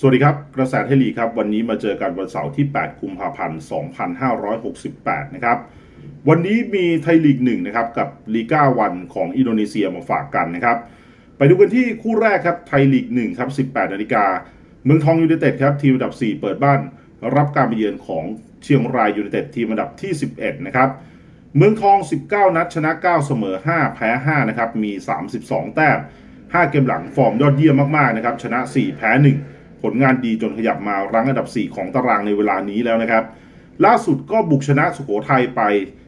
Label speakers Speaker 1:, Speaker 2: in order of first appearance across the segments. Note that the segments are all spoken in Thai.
Speaker 1: สวัสดีครับ กระแสเทลีครับ วันนี้มาเจอกันวันเสาร์ที่ 8 กุมภาพันธ์ 2568 นะครับ วันนี้มีไทยลีกหนึ่งนะครับ กับลีก้าวันของอินโดนีเซียมาฝากกันนะครับ ไปดูกันที่คู่แรกครับ ไทยลีกหนึ่งครับ 18 นาฬิกา เมืองทองยูไนเต็ดครับ ทีมอันดับ 4 เปิดบ้าน รับการไปเยือนของเชียงรายยูไนเต็ดทีมอันดับที่ 11 นะครับ เมืองทอง 19 นัดชนะ 9 เสมอ 5 แพ้ 5 นะครับ มี 32 แต้ม 5 เกมหลังฟอร์มยอดเยี่ยมมากๆ นะครับ ชนะ 4 แพ้ 1 ผลงานดีจนขยับมารั้งอันดับ 4 ของตารางในเวลานี้แล้วนะครับ ล่าสุดก็บุกชนะสุโขทัยไป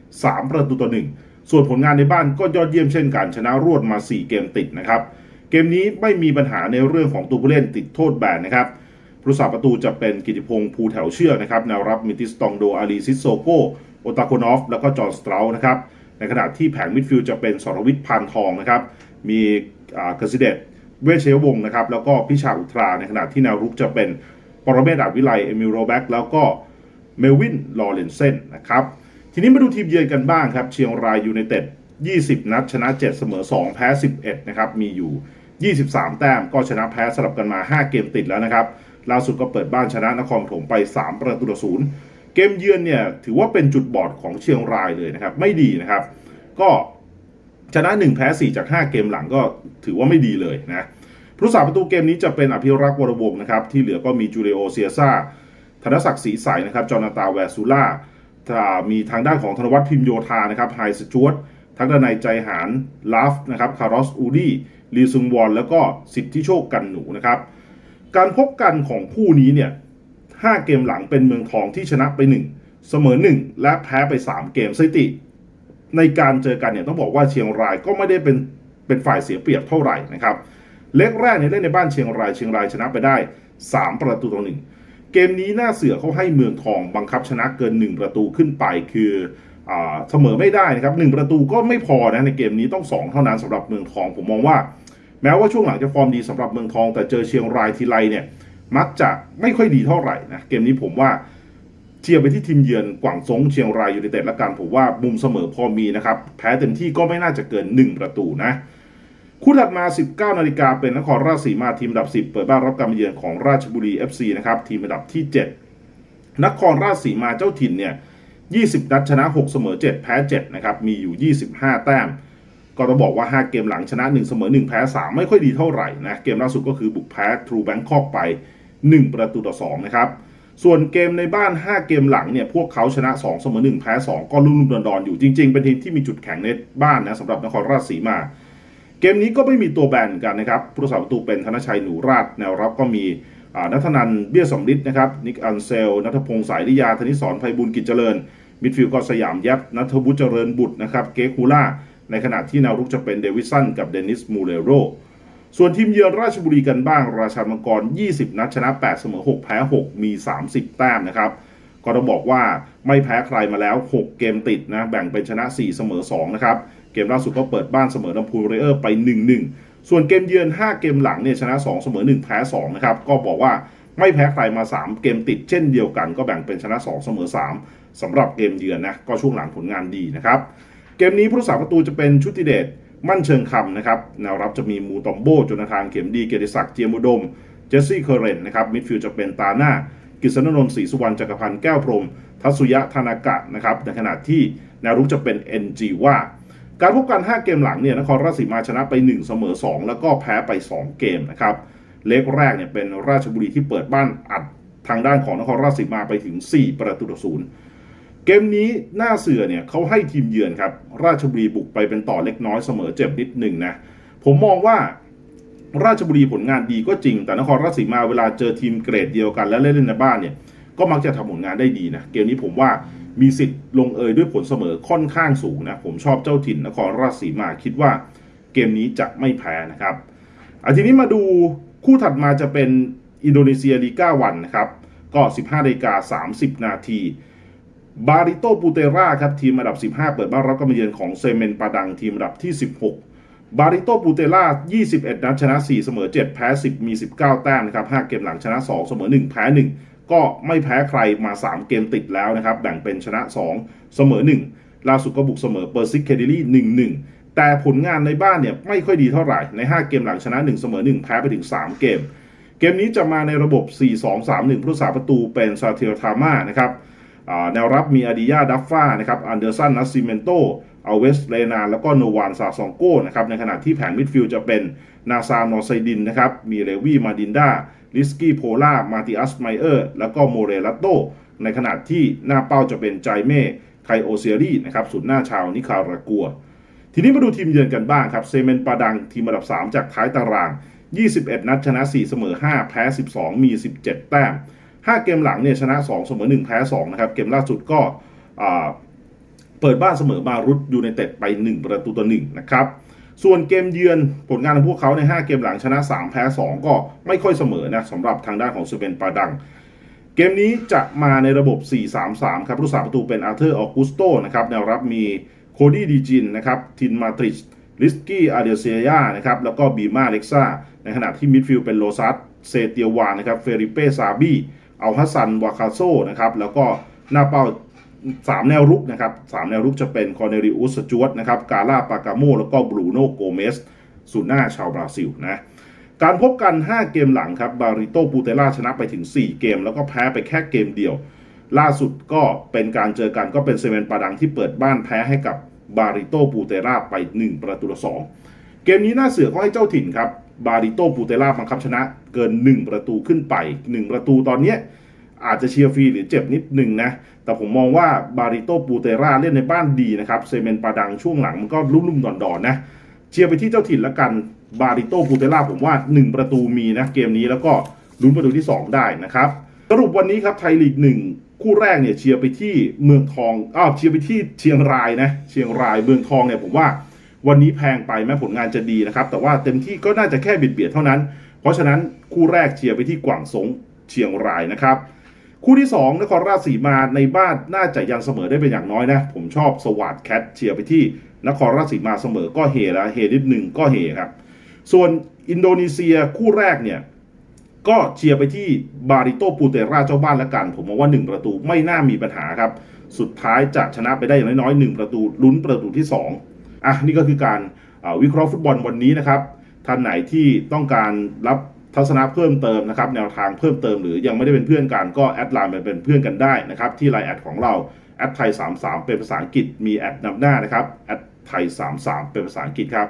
Speaker 1: 3 ประตูต่อ1ส่วนผลงานในบ้านก็ยอดเยี่ยมเช่นกันชนะรวดมา 4 เกมติดนะครับ เกมนี้ไม่มีปัญหาในเรื่องของตัวผู้เล่นติดโทษแบนนะครับผู้รักษาประตูจะเป็นกิติพงษ์ภูแถวเชือกนะครับแนวรับมิติสตองโดอาลีซิโซโกโอตาโคนอฟแล้วก็จอร์นสตรานะครับในขณะที่แผงมิดฟิลด์จะเป็นสรวิทย์พานทองนะครับมีกสิเดต เวชเชยวงศ์นะครับ แล้วก็พิชาอุทราในขณะที่แนวรุกจะเป็นปรเมศอาวิไลเอมิลโรแบ็กแล้วก็เมลวินลอเรนเซนนะครับ ทีนี้มาดูทีมเยือนกันบ้างครับ เชียงรายยูไนเต็ด 20 นัด ชนะ 7 เสมอ 2 แพ้ 11 นะครับ มีอยู่ 23 แต้มก็ชนะแพ้สลับกันมา 5 เกมติดแล้วนะครับ ล่าสุดก็เปิดบ้านชนะนครปฐมไป 3 ประตูต่อศูนย์เกมเยือนเนี่ยถือว่าเป็นจุดบอดของเชียงรายเลยนะครับ ไม่ดีนะครับ ก็ ชนะ 1 แพ้ 4 จาก 5 เกมหลังก็ถือว่าไม่ดีเลยนะผู้รักษาประตูเกมนี้จะเป็นอภิรักษ์วรวงศ์นะครับ ที่เหลือก็มีจูเลโอเซียซาธนศักดิ์ศรีใสนะครับ จอนาตาแวร์ซูล่ามีทางด้านของธนวัฒน์พิมโยธานะครับไฮสจวตทั้งด้านในใจหารลาฟนะครับคาร์ลอสอูดี้ลีซุงวอนแล้วก็สิทธิโชคกันหนูนะครับ การพบกันของคู่นี้เนี่ย5เกมหลังเป็นเมืองทองที่ชนะไป 1 เสมอ 1 และแพ้ไป 3 เกมสถิติ ในการเจอกันเนี่ยต้องบอกว่าเชียงรายก็ไม่ได้เป็นเป็นฝ่ายเสียเปรียบเท่าไหร่นะครับ เล็กแรกเนี่ยเล่นในบ้านเชียงรายเชียงรายชนะไปได้ 3 ประตูต่อหนึ่งเกมนี้หน้าเสือเขาให้เมืองทองบังคับชนะเกิน 1 ประตูขึ้นไปคือเสมอไม่ได้นะครับหประตูก็ไม่พอนะในเกมนี้ต้อง 2 เท่านั้นสำหรับเมืองทองผมมองว่า แม้ว่าช่วงหลังจะฟอร์มดีสำหรับเมืองทอง แต่เจอเชียงรายทีไรเนี่ยมักจะไม่ค่อยดีเท่าไหร่นะเกมนี้ผมว่า เชียร์ไปที่ทีมเยือนกวางซงเชียงรายยูไนเต็ดละกันผมว่ามุมเสมอพอมีนะครับ แพ้เต็มที่ก็ไม่น่าจะเกิน 1 ประตูนะคู่ถัดมา 19 นาฬิกาเป็นนครราชสีมาทีมอันดับ 10 เปิดบ้านรับการมาเยือนของราชบุรี FC นะครับทีมอันดับที่ 7 นครราชสีมาเจ้าถิ่นเนี่ย 20 นัดชนะ 6 เสมอ 7 แพ้ 7 นะครับ มีอยู่ 25 แต้ม ก็ต้องบอกว่า 5 เกมหลังชนะ 1 เสมอ 1 แพ้ 3 ไม่ค่อยดีเท่าไหร่นะ เกมล่าสุดก็คือบุกแพ้ทรูแบงคอกไป 1 ประตูต่อ 2 นะครับ ส่วนเกมในบ้าน 5 เกมหลังเนี่ยพวกเขาชนะ2เสมอ1แพ้2 ก็รุ่มๆดอนๆอยู่จริง ๆ เป็นทีมที่มีจุดแข็งในบ้านนะสำหรับนครราชสีมา เกมนี้ก็ไม่มีตัวแบนกันนะครับผู้รักษาประตูเป็นธนชัยหนูราชแนวรับก็มีนัทนันเบี้ยสมฤทธิ์นะครับนิกอันเซลนัทพงศ์สายลิยาธนิสรไพบุญกิจเจริญ มิดฟิลด์ก็สยามยับนัทวุฒิเจริญบุตรนะครับเกคูล่าในขณะที่แนวรุกจะเป็นเดวิสันกับเดนิสมูเลโร ส่วนทีมเยือนราชบุรีกันบ้าง ราชามังกร 20 นัดชนะ8เสมอ6 แพ้ 6 มี 30 แต้มนะครับ ก็ต้องบอกว่าไม่แพ้ใครมาแล้ว 6 เกมติดนะ แบ่งเป็นชนะ 4 เสมอ 2 นะครับ เกมล่าสุดก็เปิดบ้านเสมอลำพูนเรเออร์ไป 1-1 ส่วนเกมเยือน 5 เกมหลังเนี่ยชนะ 2 เสมอ 1 แพ้ 2 นะครับ ก็บอกว่าไม่แพ้ใครมา 3 เกมติดเช่นเดียวกัน ก็แบ่งเป็นชนะ 2 เสมอ 3สำหรับเกมเยือนนะ ก็ช่วงหลังผลงานดีนะครับ เกมนี้ผู้รักษาประตูจะเป็นชุติเดช มั่นเชิงคำนะครับแนวรับจะมีมูตอมโบโจนาธานเข็มดีเกียรติศักดิ์เจียมุดม เจสซี่เคอร์เรนนะครับมิดฟิลด์จะเป็นตาหน้า กิษณนนท์ศรีสุวรรณจักรพันธ์แก้วพรม ทัศยะธนากะนะครับในขณะที่แนวรุกจะเป็นเอ็นจีว่าการพบกัน 5 เกมหลังเนี่ยนครราชสีมาชนะไป 1 เสมอ 2 แล้วก็แพ้ไป 2 เกมนะครับเล็กแรกเนี่ยเป็นราชบุรีที่เปิดบ้านอัดทางด้านของนครราชสีมาไปถึง 4 ประตูต่อศูนย์ เกมนี้หน้าเสือเนี่ยเขาให้ทีมเยือนครับ ราชบุรีบุกไปเป็นต่อเล็กน้อยเสมอเจ็บนิดหนึ่งนะ ผมมองว่าราชบุรีผลงานดีก็จริง แต่นครราชสีมาเวลาเจอทีมเกรดเดียวกัน และเล่นในบ้านเนี่ย ก็มักจะทำผลงานได้ดีนะ เกมนี้ผมว่ามีสิทธิ์ลงเอยด้วยผลเสมอค่อนข้างสูงนะ ผมชอบเจ้าถิ่นนครราชสีมาคิดว่าเกมนี้จะไม่แพ้นะครับอาทีนี้มาดูคู่ถัดมาจะเป็นอินโดนีเซียลีก้าวันนะครับ ก็ 15นาฬิกา30 นาที บาริโตปูเตราครับทีมอันดับ 15 เปิดบ้านรับการมาเยือนของเซเมนปาดังทีมอันดับที่ 16 บาริโตปูเตรา21 นัดชนะ 4 เสมอ 7 แพ้ 10 มี 19 แต้มนะครับ5เกมหลังชนะ 2 เสมอ 1 แพ้ 1 ก็ไม่แพ้ใครมา 3 เกมติดแล้วนะครับ แบ่งเป็นชนะ 2 เสมอ 1 ล่าสุดก็บุกเสมอเปอร์ซิกเคเดลี่ 1-1 แต่ผลงานในบ้านเนี่ยไม่ค่อยดีเท่าไหร่ ใน 5 เกมหลังชนะ 1 เสมอ 1 แพ้ไปถึง 3 เกม เกมนี้จะมาในระบบ 4-2-3-1 ผู้รักษาประตูเป็นซาเทลทาม่านะครับ แนวรับมีอาดิยาดัฟฟานะครับอันเดอร์สันนัสซิเมนโตอัลเวสเลนาแล้วก็โนวานซาซองโก้นะครับในขณะที่แผงมิดฟิลด์จะเป็นนาซานอไซดินนะครับมีเลวีมาดินดาลิสกี้โพล่ามาติอัสไมเออร์ แล้วก็โมเรลัตโต ในขณะที่หน้าเป้าจะเป็นไจเม่ไคโอเซียรีนะครับสุดหน้าชาวนิคารากัว ทีนี้มาดูทีมเยือนกันบ้างครับเซเมนปาดังทีมอันดับ 3 จากท้ายตาราง 21 นัดชนะ 4 เสมอ 5 แพ้ 12 มี 17 แต้ม 5 เกมหลังเนี่ยชนะ 2 เสมอ 1 แพ้ 2 นะครับ เกมล่าสุดก็เปิดบ้านเสมอมารุดยูไนเต็ดไป 1 ประตูต่อ1นะครับ ส่วนเกมเยือนผลงานของพวกเขาใน 5 เกมหลังชนะ 3 แพ้ 2 ก็ไม่ค่อยเสมอนะสำหรับทางด้านของเซเมนปาดัง เกมนี้จะมาในระบบ 4-3-3 ครับผู้รักษาประตูเป็นอาร์เธอร์ออกุสโตนะครับแนวรับมีโคดี้ดีจินนะครับทินมาตริชลิสกี้อาเดเซียานะครับแล้วก็บีมาเล็กซ่าในขณะที่มิดฟิลด์เป็นโลซัสเซเตียวานนะครับเฟริเป้ซาบี เอัลฮัสซันวาคาโซนะครับแล้วก็หน้าเป้า 3 แนวรุกนะครับสามแนวรุกจะเป็นคอร์เนริอุสจวตนะครับกาลาปากาโมแล้วก็บรูโนโกเมสศูนย์หน้าชาวบราซิลนะการพบกัน 5 เกมหลังครับบาริโตปูเตล่าชนะไปถึง 4 เกม แล้วก็แพ้ไปแค่เกมเดียว ล่าสุดก็เป็นการเจอกันก็เป็นเซเวนปาดังที่เปิดบ้านแพ้ให้กับบาริโตปูเตล่าไป 1 ประตูต่อสองเกมนี้น่าเสือก็ให้เจ้าถิ่นครับ บาริโตปูเตล่าบังคับชนะเกิน 1 ประตูขึ้นไป 1 ประตูตอนเนี้ยอาจจะเชียร์ฟรีหรือเจ็บนิดหนึ่งนะ แต่ผมมองว่าบาริโตปูเตล่าเล่นในบ้านดีนะครับ เซเมนปาดังช่วงหลังมันก็ลุ่มๆดอนๆนะ เชียร์ไปที่เจ้าถิ่นละกัน บาริโตปูเตล่าผมว่า 1 ประตูมีนะเกมนี้แล้วก็ลุ้นประตูที่ 2 ได้นะครับ สรุปวันนี้ครับไทยลีก1คู่แรกเนี่ยเชียร์ไปที่เมืองทอง อ้าวเชียร์ไปที่เชียงรายนะ เชียงรายเมืองทองเนี่ยผมว่า วันนี้แพงไปแม้ผลงานจะดีนะครับ แต่ว่าเต็มที่ก็น่าจะแค่เบียดเบียดเท่านั้น เพราะฉะนั้นคู่แรกเชียร์ไปที่กวางสงเชียงรายนะครับ คู่ที่2นครราชสีมาในบ้านน่าจะยังเสมอได้เป็นอย่างน้อยนะ ผมชอบสวัสดแคทเชียร์ไปที่นครราชสีมาเสมอก็เฮแล้วเฮนิดหนึ่งก็เฮครับ ส่วนอินโดนีเซียคู่แรกเนี่ยก็เชียร์ไปที่บาริโตปูเตราเจ้าบ้านละกัน ผมมองว่า 1 ประตูไม่น่ามีปัญหาครับ สุดท้ายจะชนะไปได้อย่างน้อยๆ1ประตูลุ้นประตูที่ 2 อะนี่ก็คือการวิเคราะห์ฟุตบอลวันนี้นะครับท่านไหนที่ต้องการรับทัศนะเพิ่มเติมนะครับแนวทางเพิ่มเติมหรือยังไม่ได้เป็นเพื่อนกันก็แอดไลน์มาเป็นเพื่อนกันได้นะครับที่ไลน์แอดของเราแอดไทย33เป็นภาษาอังกฤษมีแอดนำหน้านะครับแอดไทย33เป็นภาษาอังกฤษครับ